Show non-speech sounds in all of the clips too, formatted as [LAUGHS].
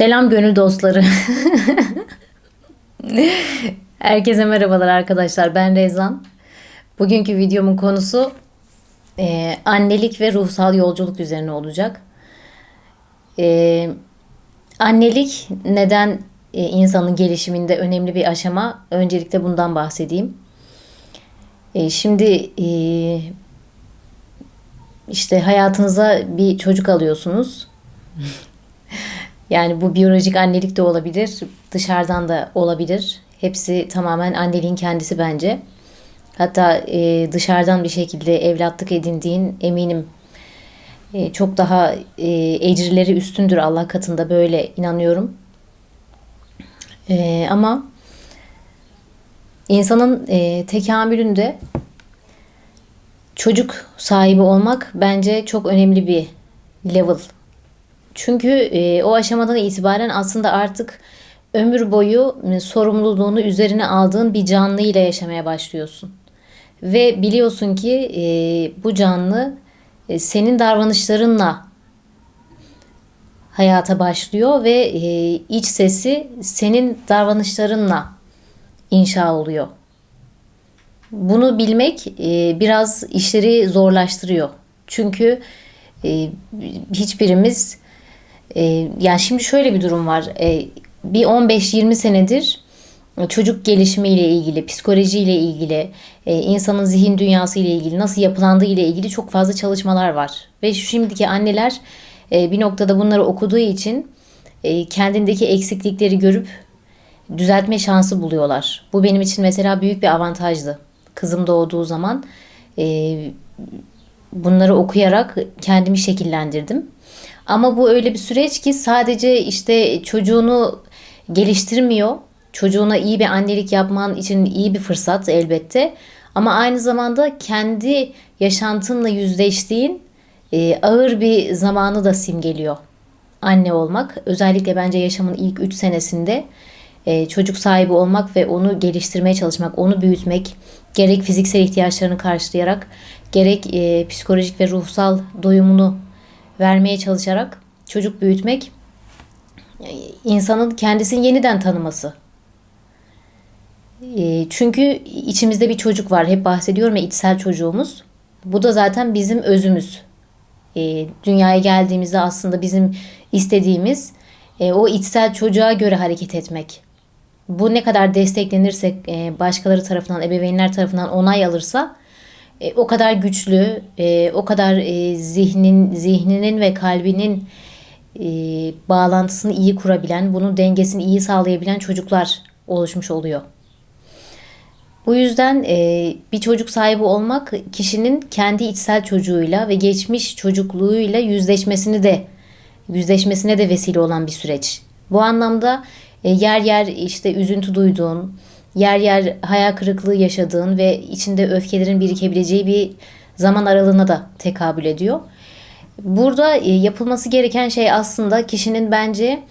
Selam gönül dostları. [LAUGHS] Herkese merhabalar arkadaşlar. Ben Rezan. Bugünkü videomun konusu e, annelik ve ruhsal yolculuk üzerine olacak. E, annelik neden e, insanın gelişiminde önemli bir aşama? Öncelikle bundan bahsedeyim. E, şimdi e, işte hayatınıza bir çocuk alıyorsunuz. Yani bu biyolojik annelik de olabilir, dışarıdan da olabilir. Hepsi tamamen anneliğin kendisi bence. Hatta e, dışarıdan bir şekilde evlatlık edindiğin eminim e, çok daha e, ecrileri üstündür Allah katında böyle inanıyorum. E, ama insanın e, tekamülünde çocuk sahibi olmak bence çok önemli bir level çünkü e, o aşamadan itibaren aslında artık ömür boyu e, sorumluluğunu üzerine aldığın bir canlı ile yaşamaya başlıyorsun. Ve biliyorsun ki e, bu canlı e, senin davranışlarınla hayata başlıyor ve e, iç sesi senin davranışlarınla inşa oluyor. Bunu bilmek e, biraz işleri zorlaştırıyor. Çünkü e, hiçbirimiz e, yani şimdi şöyle bir durum var. E, bir 15-20 senedir çocuk gelişimiyle ilgili, psikolojiyle ilgili, e, insanın zihin dünyası ile ilgili, nasıl yapılandığı ile ilgili çok fazla çalışmalar var. Ve şimdiki anneler e, bir noktada bunları okuduğu için e, kendindeki eksiklikleri görüp düzeltme şansı buluyorlar. Bu benim için mesela büyük bir avantajdı. Kızım doğduğu zaman bunları okuyarak kendimi şekillendirdim. Ama bu öyle bir süreç ki sadece işte çocuğunu geliştirmiyor. Çocuğuna iyi bir annelik yapman için iyi bir fırsat elbette. Ama aynı zamanda kendi yaşantınla yüzleştiğin e, ağır bir zamanı da simgeliyor. Anne olmak özellikle bence yaşamın ilk 3 senesinde e, çocuk sahibi olmak ve onu geliştirmeye çalışmak, onu büyütmek gerek fiziksel ihtiyaçlarını karşılayarak gerek e, psikolojik ve ruhsal doyumunu vermeye çalışarak çocuk büyütmek insanın kendisini yeniden tanıması. E, çünkü içimizde bir çocuk var. Hep bahsediyorum ya içsel çocuğumuz. Bu da zaten bizim özümüz. E, dünyaya geldiğimizde aslında bizim istediğimiz e, o içsel çocuğa göre hareket etmek. Bu ne kadar desteklenirse başkaları tarafından, ebeveynler tarafından onay alırsa e, o kadar güçlü, e, o kadar e, zihnin zihninin ve kalbinin e, bağlantısını iyi kurabilen, bunun dengesini iyi sağlayabilen çocuklar oluşmuş oluyor. Bu yüzden e, bir çocuk sahibi olmak kişinin kendi içsel çocuğuyla ve geçmiş çocukluğuyla yüzleşmesini de yüzleşmesine de vesile olan bir süreç. Bu anlamda e, yer yer işte üzüntü duyduğun, yer yer hayal kırıklığı yaşadığın ve içinde öfkelerin birikebileceği bir zaman aralığına da tekabül ediyor. Burada e, yapılması gereken şey aslında kişinin bence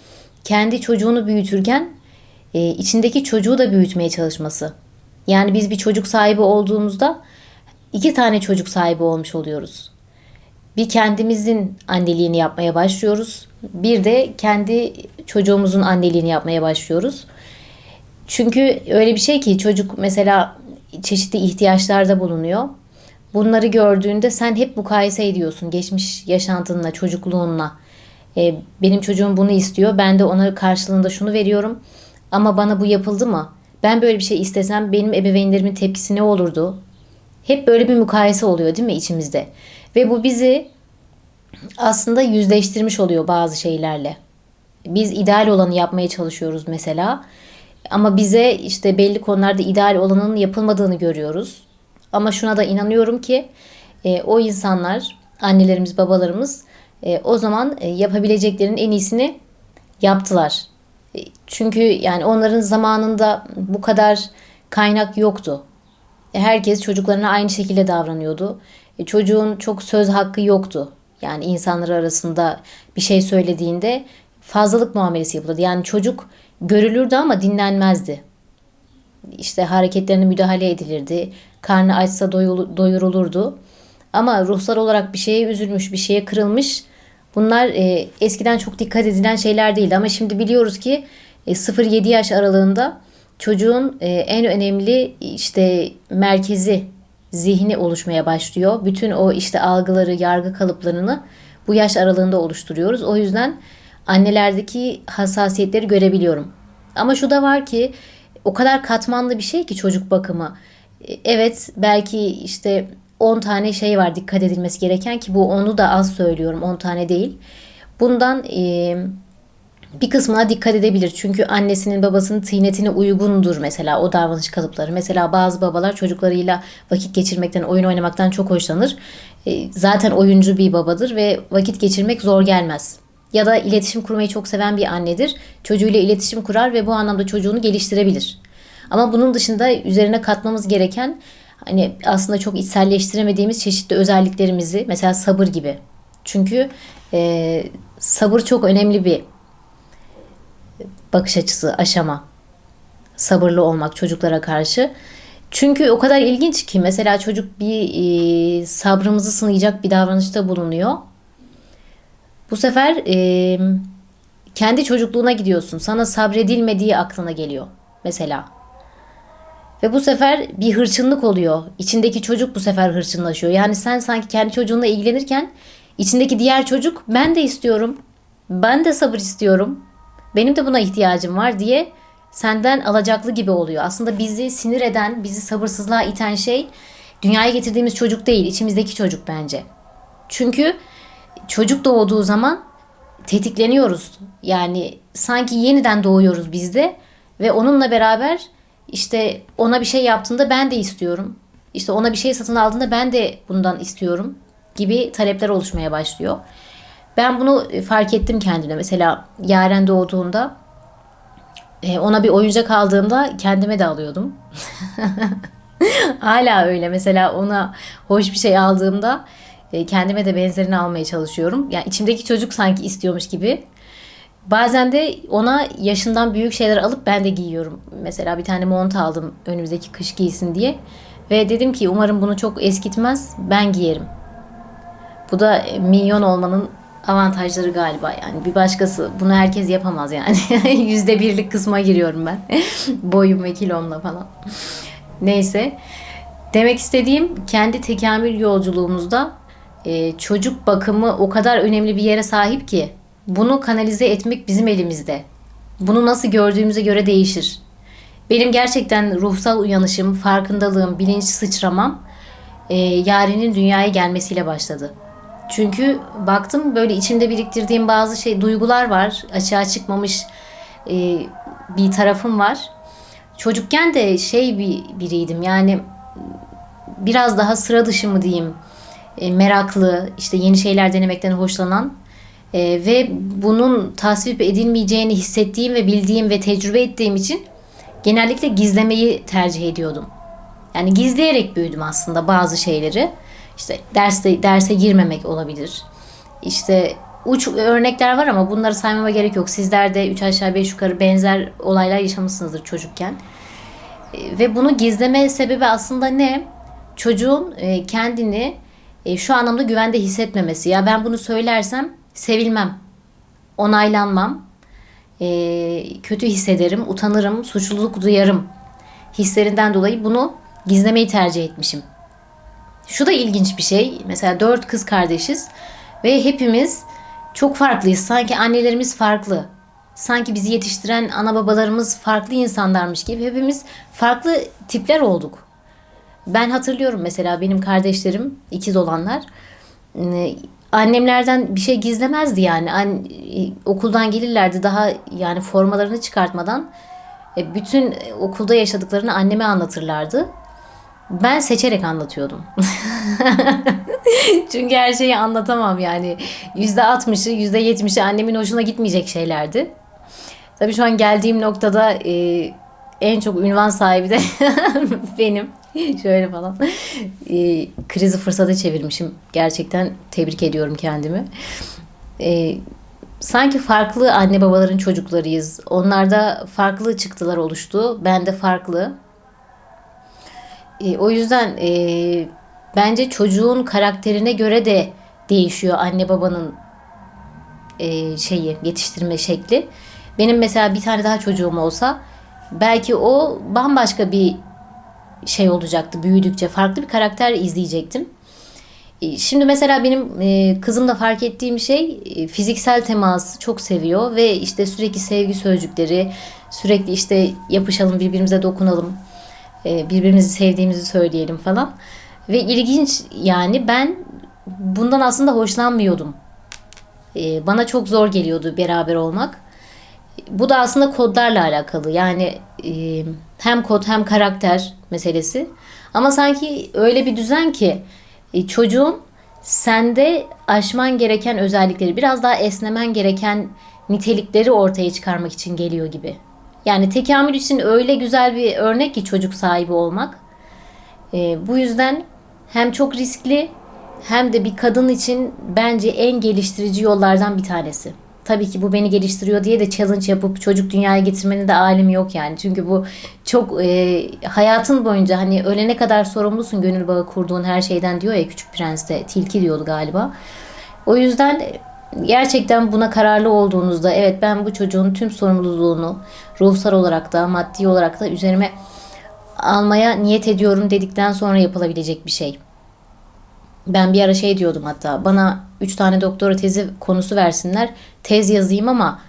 kendi çocuğunu büyütürken e, içindeki çocuğu da büyütmeye çalışması. Yani biz bir çocuk sahibi olduğumuzda iki tane çocuk sahibi olmuş oluyoruz. Bir kendimizin anneliğini yapmaya başlıyoruz. Bir de kendi çocuğumuzun anneliğini yapmaya başlıyoruz. Çünkü öyle bir şey ki çocuk mesela çeşitli ihtiyaçlarda bulunuyor. Bunları gördüğünde sen hep mukayese ediyorsun geçmiş yaşantınla, çocukluğunla. Ee, benim çocuğum bunu istiyor. Ben de ona karşılığında şunu veriyorum. Ama bana bu yapıldı mı? Ben böyle bir şey istesem benim ebeveynlerimin tepkisi ne olurdu? Hep böyle bir mukayese oluyor değil mi içimizde? Ve bu bizi aslında yüzleştirmiş oluyor bazı şeylerle. Biz ideal olanı yapmaya çalışıyoruz mesela. Ama bize işte belli konularda ideal olanın yapılmadığını görüyoruz. Ama şuna da inanıyorum ki e, o insanlar, annelerimiz, babalarımız e, o zaman e, yapabileceklerinin en iyisini yaptılar. E, çünkü yani onların zamanında bu kadar kaynak yoktu. E, herkes çocuklarına aynı şekilde davranıyordu. E, çocuğun çok söz hakkı yoktu. Yani insanlar arasında bir şey söylediğinde fazlalık muamelesi yapılırdı. Yani çocuk görülürdü ama dinlenmezdi. İşte hareketlerine müdahale edilirdi. Karnı açsa doyurulurdu. Ama ruhsal olarak bir şeye üzülmüş, bir şeye kırılmış Bunlar e, eskiden çok dikkat edilen şeyler değildi ama şimdi biliyoruz ki e, 0-7 yaş aralığında çocuğun e, en önemli işte merkezi zihni oluşmaya başlıyor. Bütün o işte algıları, yargı kalıplarını bu yaş aralığında oluşturuyoruz. O yüzden annelerdeki hassasiyetleri görebiliyorum. Ama şu da var ki o kadar katmanlı bir şey ki çocuk bakımı. E, Evet belki işte 10 tane şey var dikkat edilmesi gereken ki bu onu da az söylüyorum 10 tane değil. Bundan e, bir kısmına dikkat edebilir. Çünkü annesinin babasının tıynetine uygundur mesela o davranış kalıpları. Mesela bazı babalar çocuklarıyla vakit geçirmekten, oyun oynamaktan çok hoşlanır. E, zaten oyuncu bir babadır ve vakit geçirmek zor gelmez. Ya da iletişim kurmayı çok seven bir annedir. Çocuğuyla iletişim kurar ve bu anlamda çocuğunu geliştirebilir. Ama bunun dışında üzerine katmamız gereken hani aslında çok içselleştiremediğimiz çeşitli özelliklerimizi mesela sabır gibi. Çünkü e, sabır çok önemli bir bakış açısı, aşama. Sabırlı olmak çocuklara karşı. Çünkü o kadar ilginç ki mesela çocuk bir e, sabrımızı sınayacak bir davranışta bulunuyor. Bu sefer e, kendi çocukluğuna gidiyorsun. Sana sabredilmediği aklına geliyor mesela. Ve bu sefer bir hırçınlık oluyor. İçindeki çocuk bu sefer hırçınlaşıyor. Yani sen sanki kendi çocuğunla ilgilenirken içindeki diğer çocuk ben de istiyorum. Ben de sabır istiyorum. Benim de buna ihtiyacım var diye senden alacaklı gibi oluyor. Aslında bizi sinir eden, bizi sabırsızlığa iten şey dünyaya getirdiğimiz çocuk değil, içimizdeki çocuk bence. Çünkü çocuk doğduğu zaman tetikleniyoruz. Yani sanki yeniden doğuyoruz biz de ve onunla beraber işte ona bir şey yaptığında ben de istiyorum. İşte ona bir şey satın aldığında ben de bundan istiyorum gibi talepler oluşmaya başlıyor. Ben bunu fark ettim kendime. Mesela Yaren doğduğunda e, ona bir oyuncak aldığımda kendime de alıyordum. [LAUGHS] Hala öyle. Mesela ona hoş bir şey aldığımda kendime de benzerini almaya çalışıyorum. Yani içimdeki çocuk sanki istiyormuş gibi. Bazen de ona yaşından büyük şeyler alıp ben de giyiyorum. Mesela bir tane mont aldım önümüzdeki kış giysin diye. Ve dedim ki umarım bunu çok eskitmez ben giyerim. Bu da e, minyon olmanın avantajları galiba yani. Bir başkası bunu herkes yapamaz yani. [LAUGHS] Yüzde birlik kısma giriyorum ben. [LAUGHS] Boyum ve kilomla falan. Neyse. Demek istediğim kendi tekamül yolculuğumuzda e, çocuk bakımı o kadar önemli bir yere sahip ki bunu kanalize etmek bizim elimizde. Bunu nasıl gördüğümüze göre değişir. Benim gerçekten ruhsal uyanışım, farkındalığım, bilinç sıçramam e, Yaren'in dünyaya gelmesiyle başladı. Çünkü baktım böyle içimde biriktirdiğim bazı şey duygular var. Açığa çıkmamış e, bir tarafım var. Çocukken de şey bir biriydim yani biraz daha sıra dışı mı diyeyim e, meraklı işte yeni şeyler denemekten hoşlanan e, ve bunun tasvip edilmeyeceğini hissettiğim ve bildiğim ve tecrübe ettiğim için genellikle gizlemeyi tercih ediyordum. Yani gizleyerek büyüdüm aslında bazı şeyleri. İşte derste derse girmemek olabilir. İşte uç örnekler var ama bunları saymama gerek yok. Sizler de 3 aşağı 5 yukarı benzer olaylar yaşamışsınızdır çocukken. E, Ve bunu gizleme sebebi aslında ne? Çocuğun e, kendini e, şu anlamda güvende hissetmemesi. Ya ben bunu söylersem sevilmem, onaylanmam, e, kötü hissederim, utanırım, suçluluk duyarım hislerinden dolayı bunu gizlemeyi tercih etmişim. Şu da ilginç bir şey. Mesela dört kız kardeşiz ve hepimiz çok farklıyız. Sanki annelerimiz farklı. Sanki bizi yetiştiren ana babalarımız farklı insanlarmış gibi hepimiz farklı tipler olduk. Ben hatırlıyorum mesela benim kardeşlerim ikiz olanlar e, annemlerden bir şey gizlemezdi yani. An, e, okuldan gelirlerdi daha yani formalarını çıkartmadan e, bütün okulda yaşadıklarını anneme anlatırlardı. Ben seçerek anlatıyordum. [LAUGHS] Çünkü her şeyi anlatamam yani. Yüzde altmışı, yüzde yetmişi annemin hoşuna gitmeyecek şeylerdi. Tabii şu an geldiğim noktada e, en çok ünvan sahibi de [LAUGHS] benim. Şöyle falan. E, krizi fırsata çevirmişim. Gerçekten tebrik ediyorum kendimi. E, sanki farklı anne babaların çocuklarıyız. Onlarda farklı çıktılar oluştu. Ben de farklı. E, o yüzden e, bence çocuğun karakterine göre de değişiyor anne babanın e, şeyi yetiştirme şekli. Benim mesela bir tane daha çocuğum olsa belki o bambaşka bir şey olacaktı büyüdükçe farklı bir karakter izleyecektim. E, Şimdi mesela benim e, kızımda fark ettiğim şey e, fiziksel teması çok seviyor ve işte sürekli sevgi sözcükleri, sürekli işte yapışalım birbirimize dokunalım, e, birbirimizi sevdiğimizi söyleyelim falan. Ve ilginç yani ben bundan aslında hoşlanmıyordum. Bana çok zor geliyordu beraber olmak. Bu da aslında kodlarla alakalı. Yani e, hem kod hem karakter meselesi. Ama sanki öyle bir düzen ki e, çocuğun sende aşman gereken özellikleri, biraz daha esnemen gereken nitelikleri ortaya çıkarmak için geliyor gibi. Yani tekamül için öyle güzel bir örnek ki çocuk sahibi olmak. E, bu yüzden hem çok riskli hem de bir kadın için bence en geliştirici yollardan bir tanesi. Tabii ki bu beni geliştiriyor diye de challenge yapıp çocuk dünyaya getirmenin de alemi yok yani. Çünkü bu çok e, hayatın boyunca hani ölene kadar sorumlusun gönül bağı kurduğun her şeyden diyor ya Küçük Prens'te tilki diyordu galiba. O yüzden gerçekten buna kararlı olduğunuzda evet ben bu çocuğun tüm sorumluluğunu ruhsal olarak da maddi olarak da üzerime almaya niyet ediyorum dedikten sonra yapılabilecek bir şey. Ben bir ara şey diyordum hatta bana 3 tane doktora tezi konusu versinler. Tez yazayım ama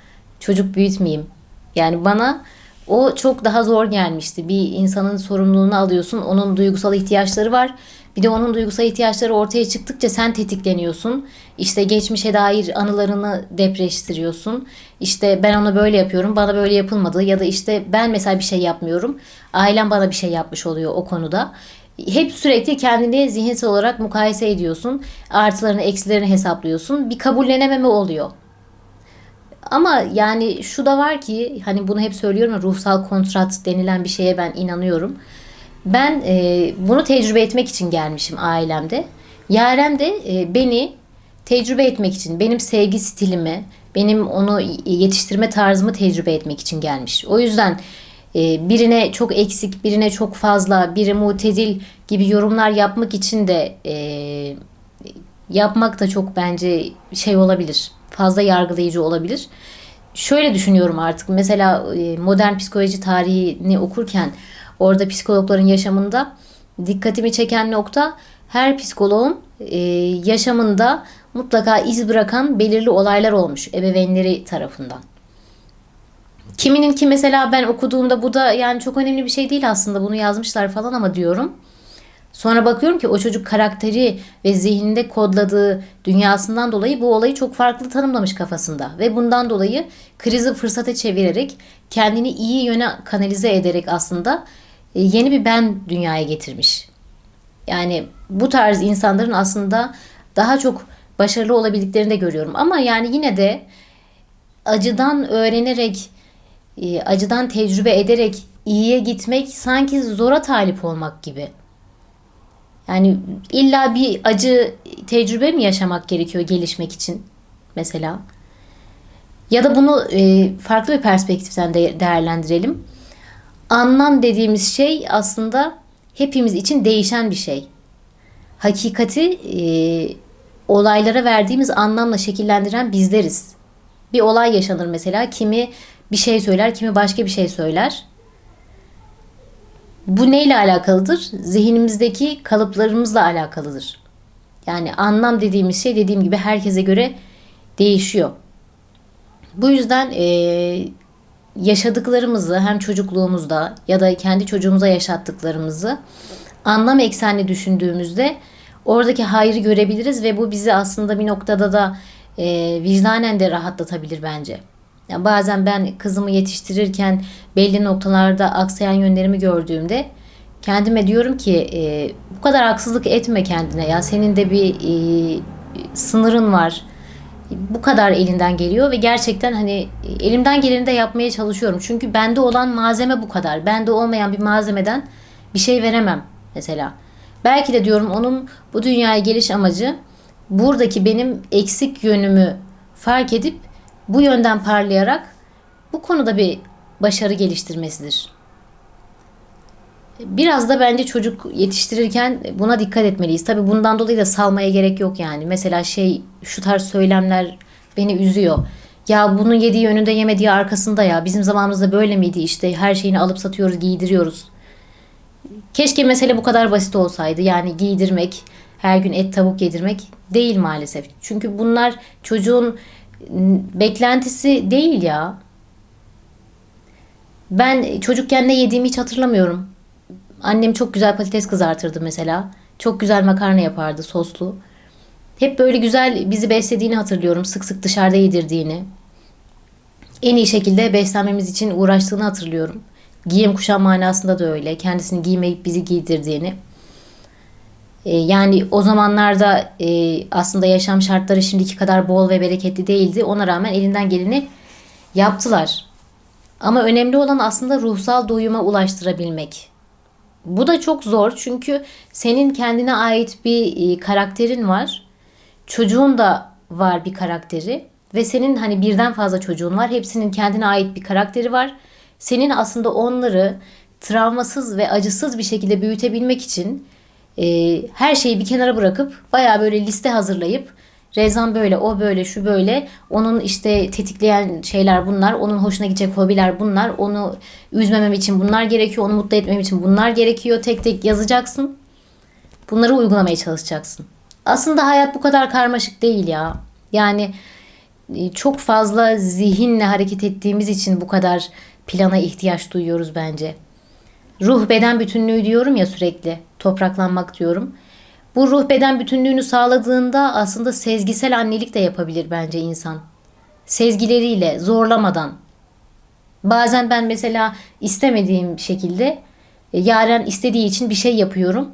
çocuk büyütmeyeyim. Yani bana o çok daha zor gelmişti. Bir insanın sorumluluğunu alıyorsun. Onun duygusal ihtiyaçları var. Bir de onun duygusal ihtiyaçları ortaya çıktıkça sen tetikleniyorsun. İşte geçmişe dair anılarını depreştiriyorsun. İşte ben ona böyle yapıyorum, bana böyle yapılmadı ya da işte ben mesela bir şey yapmıyorum. Ailem bana bir şey yapmış oluyor o konuda. Hep sürekli kendini zihinsel olarak mukayese ediyorsun. Artılarını, eksilerini hesaplıyorsun. Bir kabullenememe oluyor. Ama yani şu da var ki hani bunu hep söylüyorum ya ruhsal kontrat denilen bir şeye ben inanıyorum. Ben e, bunu tecrübe etmek için gelmişim ailemde. Yaren de e, beni tecrübe etmek için, benim sevgi stilimi, benim onu yetiştirme tarzımı tecrübe etmek için gelmiş. O yüzden birine çok eksik, birine çok fazla, biri mutedil gibi yorumlar yapmak için de e, yapmak da çok bence şey olabilir. Fazla yargılayıcı olabilir. Şöyle düşünüyorum artık. Mesela e, modern psikoloji tarihini okurken orada psikologların yaşamında dikkatimi çeken nokta her psikoloğun e, yaşamında mutlaka iz bırakan belirli olaylar olmuş ebeveynleri tarafından. Kiminin ki mesela ben okuduğumda bu da yani çok önemli bir şey değil aslında bunu yazmışlar falan ama diyorum. Sonra bakıyorum ki o çocuk karakteri ve zihninde kodladığı dünyasından dolayı bu olayı çok farklı tanımlamış kafasında. Ve bundan dolayı krizi fırsata çevirerek kendini iyi yöne kanalize ederek aslında e, yeni bir ben dünyaya getirmiş. Yani bu tarz insanların aslında daha çok başarılı olabildiklerini de görüyorum. Ama yani yine de acıdan öğrenerek, e, acıdan tecrübe ederek iyiye gitmek sanki zora talip olmak gibi. Yani illa bir acı tecrübe mi yaşamak gerekiyor gelişmek için mesela? Ya da bunu e, farklı bir perspektiften de değerlendirelim. Anlam dediğimiz şey aslında hepimiz için değişen bir şey. Hakikati e, olaylara verdiğimiz anlamla şekillendiren bizleriz. Bir olay yaşanır mesela. Kimi bir şey söyler, kimi başka bir şey söyler. Bu neyle alakalıdır? Zihnimizdeki kalıplarımızla alakalıdır. Yani anlam dediğimiz şey dediğim gibi herkese göre değişiyor. Bu yüzden e, yaşadıklarımızı hem çocukluğumuzda ya da kendi çocuğumuza yaşattıklarımızı anlam eksenli düşündüğümüzde oradaki hayrı görebiliriz ve bu bizi aslında bir noktada da e, vicdanen de rahatlatabilir bence. Yani bazen ben kızımı yetiştirirken belli noktalarda aksayan yönlerimi gördüğümde kendime diyorum ki e, bu kadar haksızlık etme kendine ya senin de bir e, sınırın var. Bu kadar elinden geliyor ve gerçekten hani elimden geleni de yapmaya çalışıyorum. Çünkü bende olan malzeme bu kadar. Bende olmayan bir malzemeden bir şey veremem mesela. Belki de diyorum onun bu dünyaya geliş amacı buradaki benim eksik yönümü fark edip bu yönden parlayarak bu konuda bir başarı geliştirmesidir. Biraz da bence çocuk yetiştirirken buna dikkat etmeliyiz. Tabii bundan dolayı da salmaya gerek yok yani. Mesela şey şu tarz söylemler beni üzüyor. Ya bunu yediği önünde yemediği arkasında ya. Bizim zamanımızda böyle miydi işte her şeyini alıp satıyoruz giydiriyoruz. Keşke mesele bu kadar basit olsaydı. Yani giydirmek, her gün et tavuk yedirmek değil maalesef. Çünkü bunlar çocuğun beklentisi değil ya. Ben çocukken ne yediğimi hiç hatırlamıyorum. Annem çok güzel patates kızartırdı mesela. Çok güzel makarna yapardı soslu. Hep böyle güzel bizi beslediğini hatırlıyorum. Sık sık dışarıda yedirdiğini. En iyi şekilde beslenmemiz için uğraştığını hatırlıyorum. Giyim kuşam manasında da öyle. Kendisini giymeyip bizi giydirdiğini. E, yani o zamanlarda e, aslında yaşam şartları şimdiki kadar bol ve bereketli değildi. Ona rağmen elinden geleni yaptılar. Ama önemli olan aslında ruhsal doyuma ulaştırabilmek. Bu da çok zor çünkü senin kendine ait bir e, karakterin var. Çocuğun da var bir karakteri ve senin hani birden fazla çocuğun var. Hepsinin kendine ait bir karakteri var. Senin aslında onları travmasız ve acısız bir şekilde büyütebilmek için e, her şeyi bir kenara bırakıp bayağı böyle liste hazırlayıp Rezan böyle, o böyle, şu böyle. Onun işte tetikleyen şeyler bunlar. Onun hoşuna gidecek hobiler bunlar. Onu üzmemem için bunlar gerekiyor. Onu mutlu etmem için bunlar gerekiyor. Tek tek yazacaksın. Bunları uygulamaya çalışacaksın. Aslında hayat bu kadar karmaşık değil ya. Yani e, çok fazla zihinle hareket ettiğimiz için bu kadar plana ihtiyaç duyuyoruz bence. Ruh beden bütünlüğü diyorum ya sürekli. Topraklanmak diyorum. Bu ruh beden bütünlüğünü sağladığında aslında sezgisel annelik de yapabilir bence insan. Sezgileriyle, zorlamadan. Bazen ben mesela istemediğim şekilde e, Yaren istediği için bir şey yapıyorum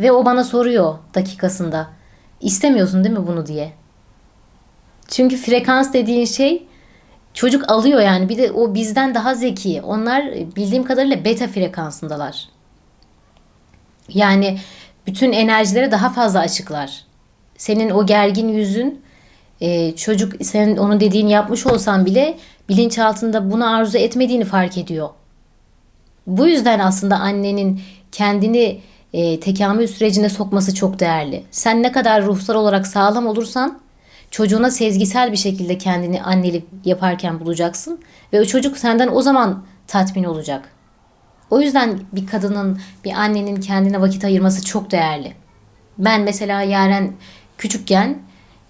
ve o bana soruyor dakikasında. İstemiyorsun değil mi bunu diye. Çünkü frekans dediğin şey çocuk alıyor yani. Bir de o bizden daha zeki. Onlar bildiğim kadarıyla beta frekansındalar. Yani bütün enerjilere daha fazla açıklar. Senin o gergin yüzün e, çocuk senin onun dediğini yapmış olsan bile bilinçaltında bunu arzu etmediğini fark ediyor. Bu yüzden aslında annenin kendini e, tekamül sürecine sokması çok değerli. Sen ne kadar ruhsal olarak sağlam olursan çocuğuna sezgisel bir şekilde kendini annelik yaparken bulacaksın ve o çocuk senden o zaman tatmin olacak. O yüzden bir kadının, bir annenin kendine vakit ayırması çok değerli. Ben mesela Yaren küçükken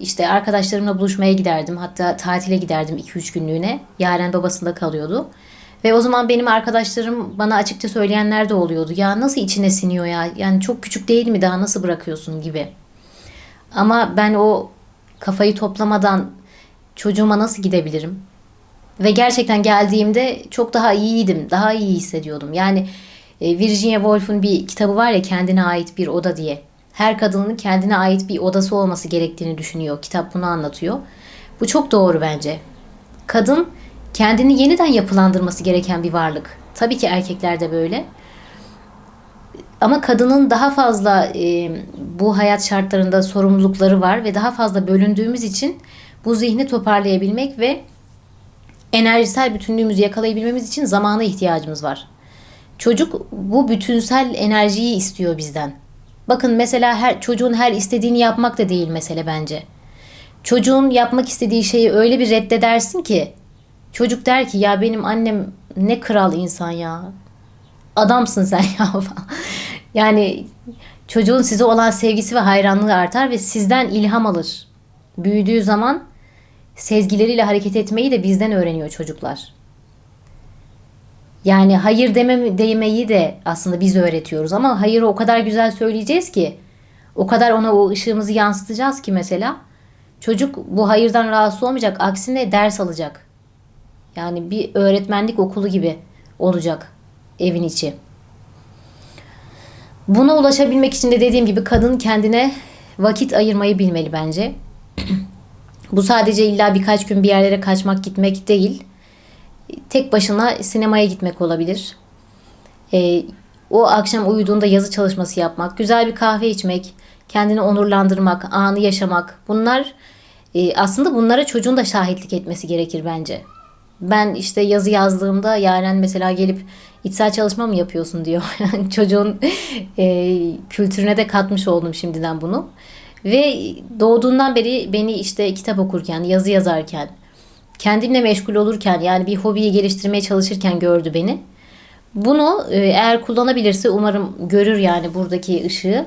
işte arkadaşlarımla buluşmaya giderdim. Hatta tatile giderdim 2-3 günlüğüne. Yaren babasında kalıyordu. Ve o zaman benim arkadaşlarım bana açıkça söyleyenler de oluyordu. Ya nasıl içine siniyor ya? Yani çok küçük değil mi daha nasıl bırakıyorsun gibi. Ama ben o kafayı toplamadan çocuğuma nasıl gidebilirim? Ve gerçekten geldiğimde çok daha iyiydim. Daha iyi hissediyordum. Yani e, Virginia Woolf'un bir kitabı var ya kendine ait bir oda diye. Her kadının kendine ait bir odası olması gerektiğini düşünüyor. Kitap bunu anlatıyor. Bu çok doğru bence. Kadın kendini yeniden yapılandırması gereken bir varlık. Tabii ki erkekler de böyle. Ama kadının daha fazla e, bu hayat şartlarında sorumlulukları var ve daha fazla bölündüğümüz için bu zihni toparlayabilmek ve enerjisel bütünlüğümüzü yakalayabilmemiz için zamana ihtiyacımız var. Çocuk bu bütünsel enerjiyi istiyor bizden. Bakın mesela her çocuğun her istediğini yapmak da değil mesele bence. Çocuğun yapmak istediği şeyi öyle bir reddedersin ki çocuk der ki ya benim annem ne kral insan ya. Adamsın sen [LAUGHS] ya. Yani çocuğun size olan sevgisi ve hayranlığı artar ve sizden ilham alır. Büyüdüğü zaman sezgileriyle hareket etmeyi de bizden öğreniyor çocuklar. Yani hayır demem, demeyi de aslında biz öğretiyoruz ama hayırı o kadar güzel söyleyeceğiz ki o kadar ona o ışığımızı yansıtacağız ki mesela çocuk bu hayırdan rahatsız olmayacak aksine ders alacak. Yani bir öğretmenlik okulu gibi olacak evin içi. Buna ulaşabilmek için de dediğim gibi kadın kendine vakit ayırmayı bilmeli bence. [CLEARS THROAT] Bu sadece illa birkaç gün bir yerlere kaçmak gitmek değil. Tek başına sinemaya gitmek olabilir. Ee, o akşam uyuduğunda yazı çalışması yapmak, güzel bir kahve içmek, kendini onurlandırmak, anı yaşamak. Bunlar e, aslında bunlara çocuğun da şahitlik etmesi gerekir bence. Ben işte yazı yazdığımda Yaren mesela gelip içsel çalışma mı yapıyorsun [LAUGHS] diyor. Çocuğun e, kültürüne de katmış oldum şimdiden bunu. Ve doğduğundan beri beni işte kitap okurken, yazı yazarken, kendimle meşgul olurken yani bir hobiyi geliştirmeye çalışırken gördü beni. Bunu e, eğer kullanabilirse umarım görür yani buradaki ışığı.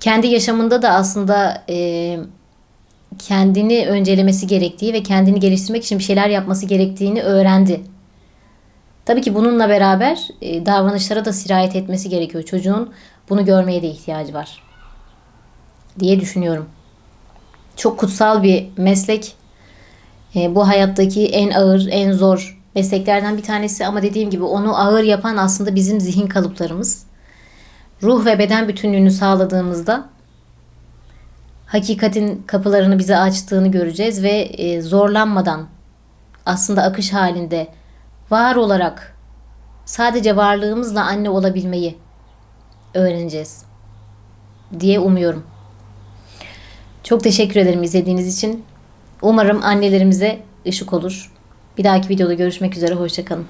Kendi yaşamında da aslında e, kendini öncelemesi gerektiği ve kendini geliştirmek için bir şeyler yapması gerektiğini öğrendi. Tabii ki bununla beraber e, davranışlara da sirayet etmesi gerekiyor. Çocuğun bunu görmeye de ihtiyacı var diye düşünüyorum. Çok kutsal bir meslek. E, bu hayattaki en ağır, en zor mesleklerden bir tanesi ama dediğim gibi onu ağır yapan aslında bizim zihin kalıplarımız. Ruh ve beden bütünlüğünü sağladığımızda hakikatin kapılarını bize açtığını göreceğiz ve e, zorlanmadan aslında akış halinde var olarak sadece varlığımızla anne olabilmeyi öğreneceğiz diye umuyorum. Çok teşekkür ederim izlediğiniz için. Umarım annelerimize ışık olur. Bir dahaki videoda görüşmek üzere. Hoşçakalın.